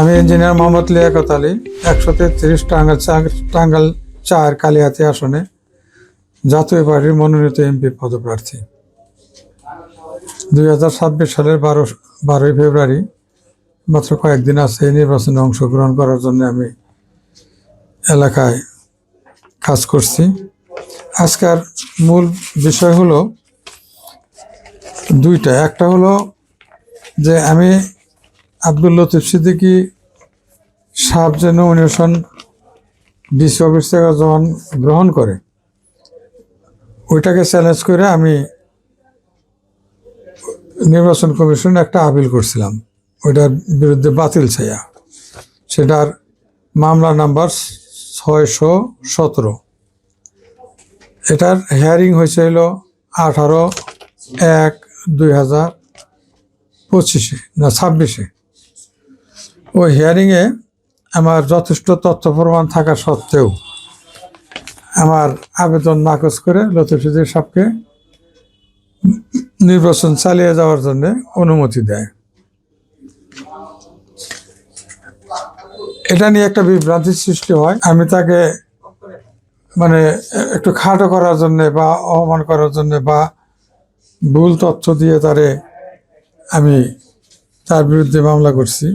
আমি ইঞ্জিনিয়ার মোহাম্মদ লিয়াকত আলী একশো তেত্রিশ টাঙ্গাল চা- টাঙ্গাল চার কালিয়াতি আসনে জাতীয় পার্টির মনোনীত এমপি পদপ্রার্থী। দুই হাজার ছাব্বিশ সালের বারো, বারোই ফেব্রুয়ারি, মাত্র কয়েকদিন আছে এই নির্বাচনে অংশগ্রহণ করার জন্য আমি এলাকায় কাজ করছি। আজকের মূল বিষয় হলো দুইটা। একটা হলো যে আমি আব্দুল লতিফ সিদ্দিকি সাহেব যে নমিনেশন ডিসি অফিস থেকে যখন গ্রহণ করে, ওইটাকে চ্যালেঞ্জ করে আমি নির্বাচন কমিশন একটা আপিল করছিলাম। ওইটার বিরুদ্ধে বাতিল চাইয়া সেটার মামলা নাম্বার ছয়শো সতেরো। এটার হিয়ারিং হয়েছিল আঠারো এক দুই হাজার পঁচিশে না ছাব্বিশে। ওই হিয়ারিংয়ে আমার যথেষ্ট তথ্য প্রমাণ থাকা সত্ত্বেও আমার আবেদন নাকচ করে লতিফ সিদ্দিক সাহেবকে নির্বাচন চালিয়ে যাওয়ার জন্য অনুমতি দেয়। এটা নিয়ে একটা বিভ্রান্তির সৃষ্টি হয়। আমি তাকে মানে একটু খাটো করার জন্যে বা অপমান করার জন্যে বা ভুল তথ্য দিয়ে তারে আমি তার বিরুদ্ধে মামলা করছি।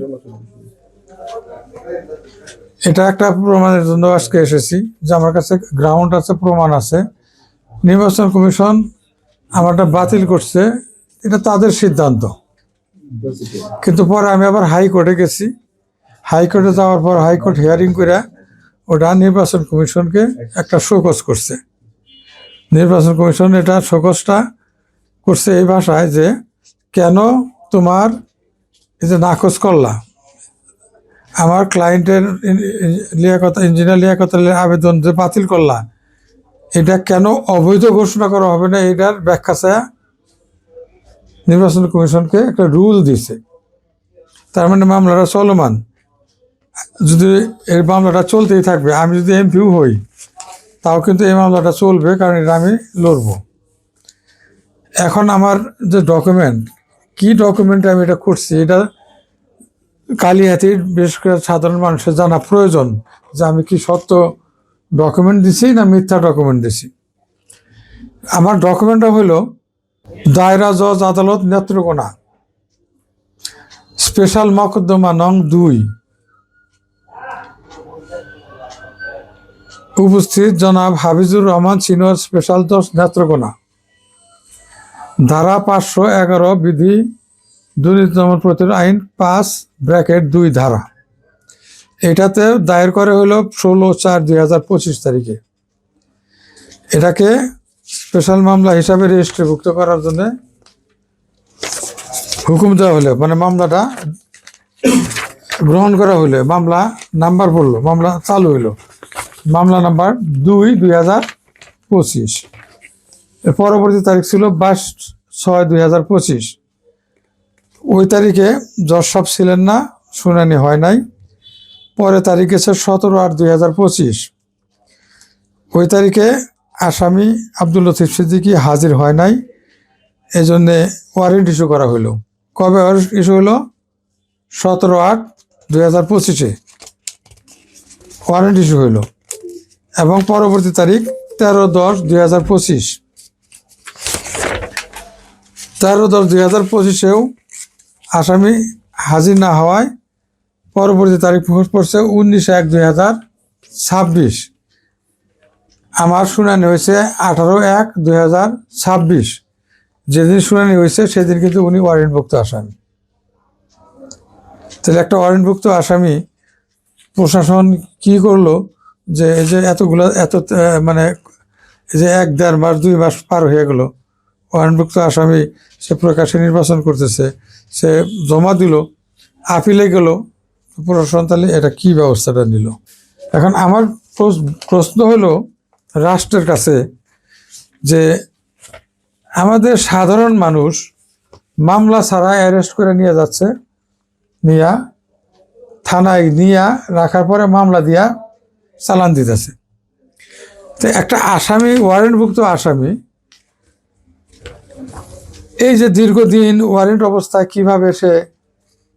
এটা একটা প্রমাণের জন্য আজকে এসেছি যে আমার কাছে গ্রাউন্ড আছে, প্রমাণ আছে। নির্বাচন কমিশন আমারটা বাতিল করছে, এটা তাদের সিদ্ধান্ত। কিন্তু পরে আমি আবার হাইকোর্টে গেছি। হাইকোর্টে যাওয়ার পর হাইকোর্ট হিয়ারিং করে ওটা নির্বাচন কমিশনকে একটা শোকজ করছে। নির্বাচন কমিশন এটা শোকজটা করছে এই ভাষায় যে কেন তোমার এই যে নাকচ করলা? আমার ক্লায়েন্টের লিয়াকত ইঞ্জিনিয়ার লিয়াকত আলীর আবেদন যে বাতিল করলা এটা কেন অবৈধ ঘোষণা করা হবে না? এটার ব্যাখ্যা চায় নির্বাচন কমিশনকে একটা রুল দিছে তার মানে মামলাটা চলমান। যদি এর মামলাটা চলতেই থাকবে, আমি যদি এমপিও হই, তাও কিন্তু এই মামলাটা চলবে, কারণ এটা আমি লড়বো। এখন আমার যে ডকুমেন্ট কি ডকুমেন্টে আমি এটা করছি এটা কালিহাতির বিশেষ করে সাধারণ মানুষের জানা প্রয়োজন যে আমি কি সত্য ডকুমেন্ট দিছি না মিথ্যা ডকুমেন্ট দিছি। আমার ডকুমেন্টটা হলো দায়রা, জজ, আদালত, নেত্রকোনা। স্পেশাল মকদ্দমা নং দুই। উপস্থিত জনাব হাফিজুর রহমান সিনিয়র স্পেশাল জজ, নেত্রকোনা। ধারা পাঁচশো এগারো বিধি দুর্নীতি দমন প্রতিরোধ আইন পাঁচ ব্র্যাকেট দুই ধারা। এটাতে দায়ের করে হলো ষোলো চার দুই হাজার পঁচিশ তারিখে। এটাকে স্পেশাল মামলা হিসাবে রেজিস্ট্রিভুক্ত করার জন্য হুকুম দেওয়া হলো। মানে মামলাটা গ্রহণ করা হলো। মামলা নাম্বার পড়ল, মামলা চালু হলো। মামলা নাম্বার দুই দুই হাজার পঁচিশ। পরবর্তী তারিখ ছিল বাইশ ছয় দুই হাজার পঁচিশ। ওই তারিখে জজ সাহেব ছিলেন না, শুনানি হয় নাই। পরে তারিখ এসে সতেরো আট দুই হাজার পঁচিশ। ওই তারিখে আসামি আব্দুল লতিফ সিদ্দিকি হাজির হয় নাই এই জন্যে ওয়ারেন্ট ইস্যু করা হলো কবে ওয়ারেন্ট ইস্যু হলো সতেরো আট দুই হাজার পঁচিশে। ওয়ারেন্ট ইস্যু হইল। এবং পরবর্তী তারিখ তেরো দশ দুই হাজার পঁচিশ। তেরো দশ দুই হাজার পঁচিশেও আসামি হাজির না হওয়ায় পরবর্তী তারিখ পড়ছে উনিশ এক দুই হাজার ছাব্বিশ। আমার শুনানি হয়েছে আঠারো এক দুই হাজার ছাব্বিশ। যেদিন শুনানি হয়েছে সেদিন কিন্তু উনি ওয়ারেন্টভুক্ত আসামি। তাহলে একটা ওয়ারেন্টভুক্ত আসামি প্রশাসন কি করল? যে এই যে এতগুলো, এত মানে এই যে এক দেড় মাস, দুই মাস পার হয়ে গেল। ওয়ারেন্টভুক্ত আসামি সে প্রকাশ্যে নির্বাচন করতেছে, সে জমা দিল, আপিলে গেল প্রশাসন তাহলে এটা কি ব্যবস্থাটা নিল? এখন আমার প্রশ- প্রশ্ন হলো রাষ্ট্রের কাছে যে আমাদের সাধারণ মানুষ মামলা ছাড়া অ্যারেস্ট করে নিয়ে যাচ্ছে, নিয়া, থানায় নিয়া, রাখার পরে মামলা দিয়া চালান দিতেছে। তো একটা আসামি ওয়ারেন্টভুক্ত আসামি এই যে দীর্ঘদিন ওয়ারেন্ট অবস্থায় কীভাবে সে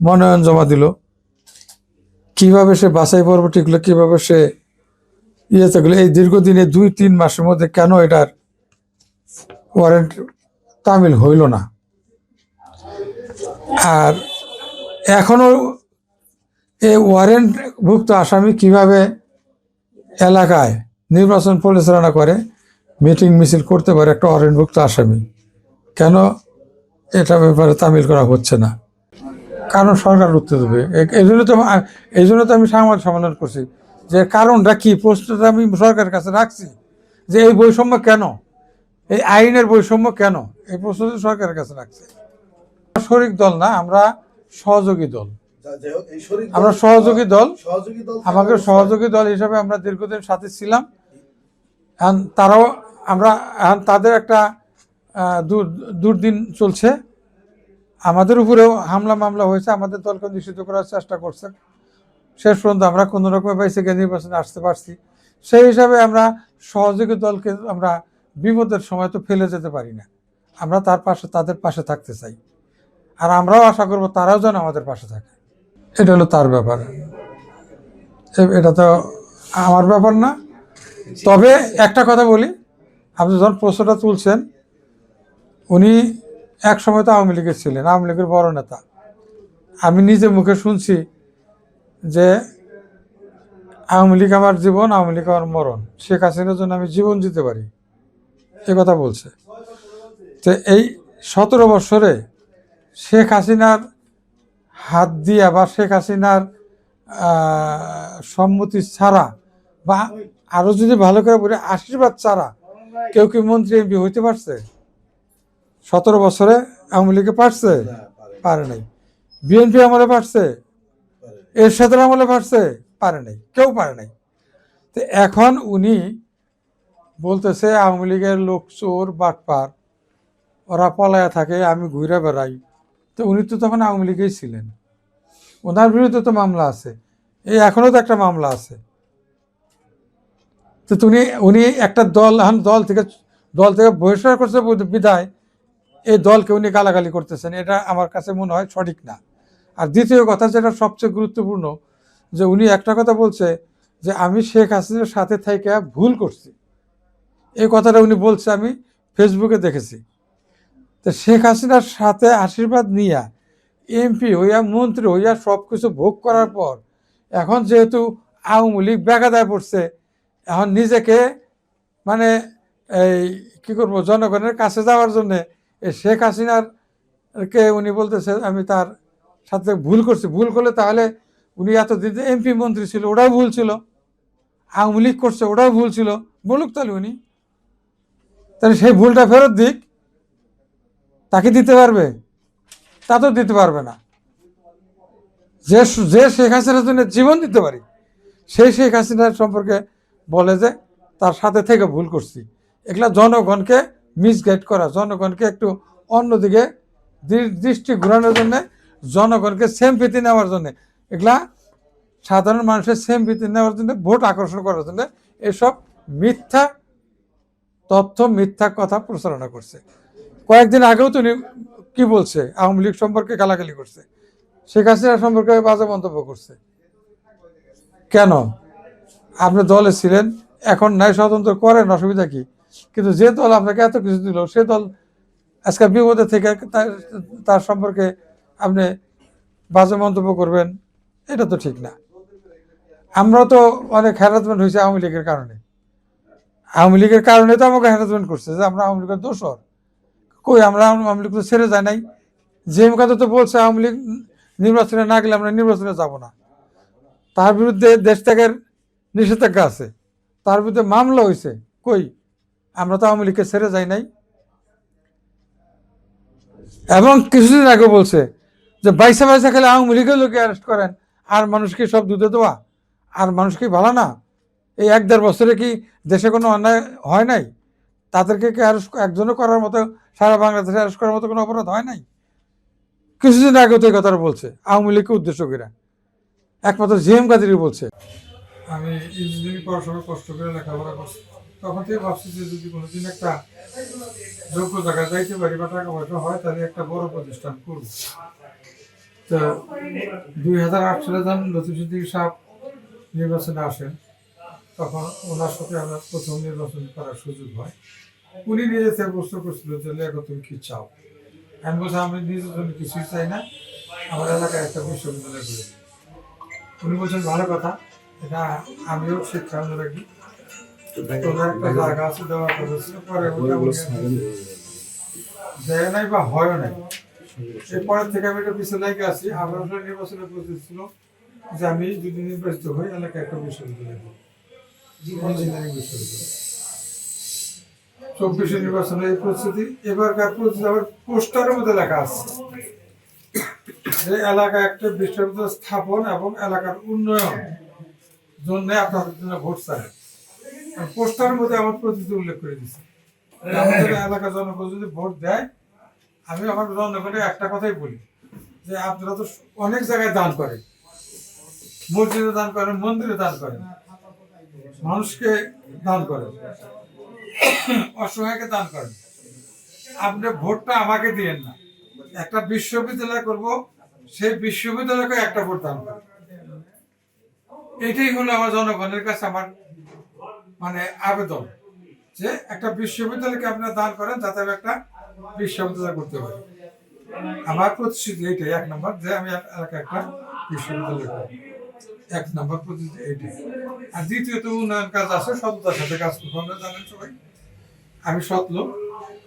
মনোনয়ন জমা দিল? কীভাবে সে বাছাই পর্ব টিকলো? কীভাবে সে ইয়ে থাকল? এই দীর্ঘদিনে দুই, তিন মাসের মধ্যে কেন এটার ওয়ারেন্ট তামিল হইল না? আর এখনও এই ওয়ারেন্টভুক্ত আসামি কীভাবে এলাকায় নির্বাচন পরিচালনা করে মিটিং মিছিল করতে পারে একটা ওয়ারেন্টভুক্ত আসামি? কেন এটা ব্যাপারে তামিল করা হচ্ছে না। কারণ সরকার উত্তর দেবে। এই জন্য তো এই জন্য তো আমি সাংবাদিক সম্মেলন করছি। যে কারণটা কি? প্রশ্নটা আমি সরকারের কাছে রাখছি। যে এই বৈষম্য কেন? এই আইনের বৈষম্য কেন? এই প্রশ্নটা সরকারের কাছে রাখছি। শরিক দল না আমরা সহযোগী দল। আমরা সহযোগী দল আমাকে সহযোগী দল হিসাবে আমরা দীর্ঘদিন সাথে ছিলাম। তারাও আমরা তাদের একটা দুর্দিন চলছে। আমাদের উপরেও হামলা মামলা হয়েছে, আমাদের দলকে নিষিদ্ধ করার চেষ্টা করছে। শেষ পর্যন্ত আমরা কোনো রকমের বাইসে গিয়ে নির্বাচনে আসতে পারছি। সেই হিসাবে আমরা সহযোগী দলকে আমরা বিপদের সময় তো ফেলে যেতে পারি না। আমরা তার পাশে, তাদের পাশে থাকতে চাই। আর আমরাও আশা করব তারাও যেন আমাদের পাশে থাকে। এটা হলো তার ব্যাপার। এটা তো আমার ব্যাপার না। তবে একটা কথা বলি, আপনি যখন প্রশ্নটা তুলছেন উনি এক সময় তো আওয়ামী লীগের ছিলেন, আওয়ামী লীগের বড় নেতা। আমি নিজে মুখে শুনছি যে আওয়ামী লীগ আমার জীবন, আওয়ামী লীগ আমার মরণ। শেখ হাসিনার জন্য আমি জীবন দিতে পারি। এ কথা বলছে। তো এই সতেরো বছরে শেখ হাসিনার হাত দিয়া বা শেখ হাসিনার সম্মতি ছাড়া বা আরও যদি ভালো করে বলি, আশীর্বাদ ছাড়া কেউ কি মন্ত্রী এমপি হইতে পারছে? সতেরো বছরে আওয়ামী লীগে পারছে? পারে, নাই বিএনপি আমলে পারছে? পারে। এরশাদের আমলে পারছে? পারে নাই। কেউ পারে নাই। তো এখন উনি বলতেছে আওয়ামী লীগের লোক চোর বাটপার ওরা পলায়া থাকে আমি ঘুরে বেড়াই। তো উনি তো তখন আওয়ামী লীগেই ছিলেন। ওনার বিরুদ্ধে তো মামলা আছে। এই এখনও তো একটা মামলা আছে। তো তুমি উনি একটা দল এখন দল থেকে দল থেকে বহিষ্কার করছে বুধ- বিদায়। এই দলকে উনি গালাগালি করতেছেন, এটা আমার কাছে মনে হয় সঠিক না। আর দ্বিতীয় কথা যেটা সবচেয়ে গুরুত্বপূর্ণ, যে উনি একটা কথা বলছে যে, আমি শেখ হাসিনার সাথে থেকে ভুল করছি। এই কথাটা উনি বলছে, আমি ফেসবুকে দেখেছি। তো শেখ হাসিনার সাথে আশীর্বাদ নিয়া, এমপি হইয়া, মন্ত্রী হইয়া সব কিছু ভোগ করার পর, এখন যেহেতু আওয়ামী লীগ বেকাদায় পড়ছে, এখন নিজেকে মানে এই কী করব, জনগণের কাছে যাওয়ার জন্য শেখ হাসিনার কে উনি বলতেছে, আমি তার সাথে ভুল করছি। ভুল করলে তাহলে উনি এতদিন এমপি মন্ত্রী ছিল, ওটাও ভুল ছিল। আওয়ামী লীগ করছে, ওটাও ভুল ছিল। বলুক তাহলে উনি। তাহলে সেই ভুলটা ফেরত দিক। তাকে দিতে পারবে? তা তো দিতে পারবে না। যে যে শেখ হাসিনার জন্য জীবন দিতে পারি, সেই শেখ হাসিনার সম্পর্কে বলে যে, তার সাথে থেকে ভুল করছি। এগুলা জনগণকে মিসগাইড করা। জনগণকে একটু অন্যদিকে দৃষ্টি ঘোরানোর জন্য, জনগণকে সেম প্রীতি নেওয়ার জন্য। এগুলা সাধারণ মানুষের সেম প্রীতি নেওয়ার জন্য, ভোট আকর্ষণ করার জন্য এসব মিথ্যা তথ্য, মিথ্যা কথা প্রচারণা করছে। কয়েকদিন আগেও তিনি কি বলছে? আওয়ামী লীগ সম্পর্কে গালাগালি করছে। শেখ হাসিনা সম্পর্কে বাজে মন্তব্য করছে। কেন? আপনি দলে ছিলেন, এখন ন্যায় স্বতন্ত্র করেন, অসুবিধা কি? কিন্তু যে দল আপনাকে এত কিছু দিল, সে দল আজকে বিপদে থেকে তার- সম্পর্কে আপনি বাজে মন্তব্য করবেন, এটা তো ঠিক না। আমরা তো অনেক হ্যারাসমেন্ট হয়েছে আওয়ামী লীগের কারণে। আওয়ামী লীগের কারণে তো আমাকে হ্যারাসমেন্ট করছে যে আমরা আওয়ামী লীগের দোষর। কই, আমরা আওয়ামী লীগ তো ছেড়ে যায় নাই। যে কথা তো বলছে আওয়ামী লীগ, নির্বাচনে না গেলে আমরা নির্বাচনে যাব না। তার বিরুদ্ধে দেশ ত্যাগের নিষেধাজ্ঞা আছে। তার বিরুদ্ধে মামলা হয়েছে। কই আমরা তো আওয়ামী লীগকে ছেড়ে যাই নাই। এবং কিছুদিন আগে বলছে যে বাইসা বাইসা খেলে আওয়ামী লীগের লোকে অ্যারেস্ট করেন, আর মানুষকে সব দুধে দেওয়া আর মানুষ কি ভালো না? এই এক দেড় বছরে কি দেশে কোনো অন্যায় হয় নাই? তাদেরকে কি অ্যারেস্ট একজনও করার মতো, সারা বাংলাদেশে অ্যারেস্ট করার মতো কোনো অপরাধ হয় নাই? কিছুদিন আগে তো এই কথাটা বলছে, আওয়ামী লীগকে উদ্দেশ্য করে। একমাত্র জিএম কাদেরই বলছে। আমি ইঞ্জিনিয়ারিং সময় কষ্ট করে লেখাপড়া করছি। তখন থেকে ভাবছি যে যদি কোনোদিন একটা যোগ্য জায়গায় যাইতে পারি বা টাকা পয়সা হয়, তাহলে একটা বড় প্রতিষ্ঠান করব। তো দুই হাজার আট সালে যখন লতিফ সিদ্দিকী সাহেব নির্বাচনে আসেন, তখন ওনার সাথে আমার প্রথম নির্বাচন করার সুযোগ হয়। উনি নিজে থেকে প্রশ্ন করছিল যে লেখো তুমি কি চাও? আমি বলছি, আমি নিজের জন্য কিছুই চাই না। আমার এলাকায় একটা বিশ্ববিদ্যালয় করে উনি বলছেন, ভালো কথা। এটা আমিও শিক্ষা রাখি দেয় নাই বা হয় নাই। এরপরের থেকে আমি এটা পিছনে লেগে আছি আবার নির্বাচনের প্রস্তুত যে আমি যদি নির্বাচিত হই এলাকায় একটা বিশ্ববিদ্যালয় করব ইঞ্জিনিয়ারিং বিশ্ববিদ্যালয় চব্বিশে নির্বাচনের প্রস্তুতি। এবারকার প্রস্তুতি আবার পোস্টারের মধ্যে লেখা আছে যে এলাকায় একটা বিশ্ববিদ্যালয় স্থাপন এবং এলাকার উন্নয়ন জন্য আপনাদের জন্য ভোট চাই। পোস্টারের মধ্যে আমার প্রতিনিধি উল্লেখ করে দিচ্ছে আমাদের এলাকার জনগণ যদি ভোট দেয় আমি আমার জনগণের একটা কথাই বলি যে আপনারা তো অনেক জায়গায় দান করেন। মসজিদে দান করেন মন্দিরে দান করেন। মানুষকে দান করেন। অসহায়কে দান করেন। আপনি ভোটটা আমাকে দিয়েন না। একটা বিশ্ববিদ্যালয় করব সেই বিশ্ববিদ্যালয়কে একটা ভোট দান করেন। এটাই হলো আমার জনগণের কাছে আমার মানে আবেদন যে একটা বিশ্ববিদ্যালয়কে আপনারা দান করেন যাতে আমি একটা বিশ্ববিদ্যালয় করতে পারি। আমার প্রতিশ্রুতি এইটাই, এক নম্বর যে আমি একটা বিশ্ববিদ্যালয় করব। এক নম্বর প্রতিশ্রুতি এইটাই। আর দ্বিতীয়ত উন্নয়ন কাজ আছে, সততার সাথে কাজ করব আমরা জানেন সবাই। আমি সৎ লোক,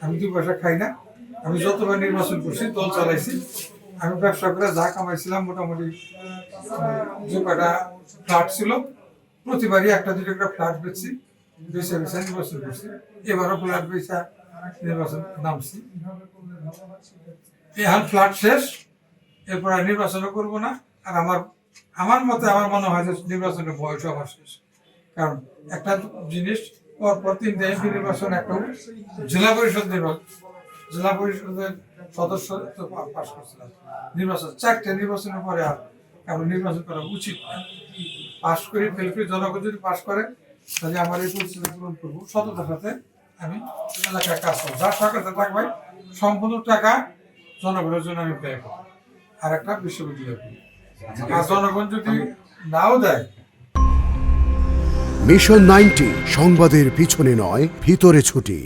আমি দু পয়সা খাই না। আমি যতবার নির্বাচন করছি, দল চালাইছি, আমি ব্যবসা করে যা কামাইছিলাম, মোটামুটি যে কটা ফ্ল্যাট ছিল প্রতিবারই একটা দুটো একটা ফ্ল্যাট বেচছি বেছে বেছে নির্বাচন করছি। এবারও ফ্ল্যাট বেচা নির্বাচন নামছি। এখন ফ্ল্যাট শেষ, এরপর আর নির্বাচনও করব না। আর আমার আমার মতে আমার মনে হয় যে নির্বাচনের বয়স আমার শেষ। কারণ একটা জিনিস, পরপর তিনটে এমপি নির্বাচন, একটা জেলা পরিষদ নির্বাচন, জেলা পরিষদের সদস্য পাশ করছিলাম নির্বাচন, চারটে নির্বাচনের পরে আর কারণ নির্বাচন করা উচিত না। পাশ করে ফেল করে জনগণ যদি পাশ করে, তাহলে আমার এই পরিস্থিতি পূরণ করব। সততার সাথে আমি এলাকায় কাজ করব। যার সরকার থাকবে সম্পূর্ণ টাকা জনগণের জন্য আমি ব্যয় করব। আর একটা বিশ্ববিদ্যালয় আর জনগণ যদি নাও দেয় মিশন নাইনটি সংবাদের পিছনে নয়, ভিতরে ছুটি।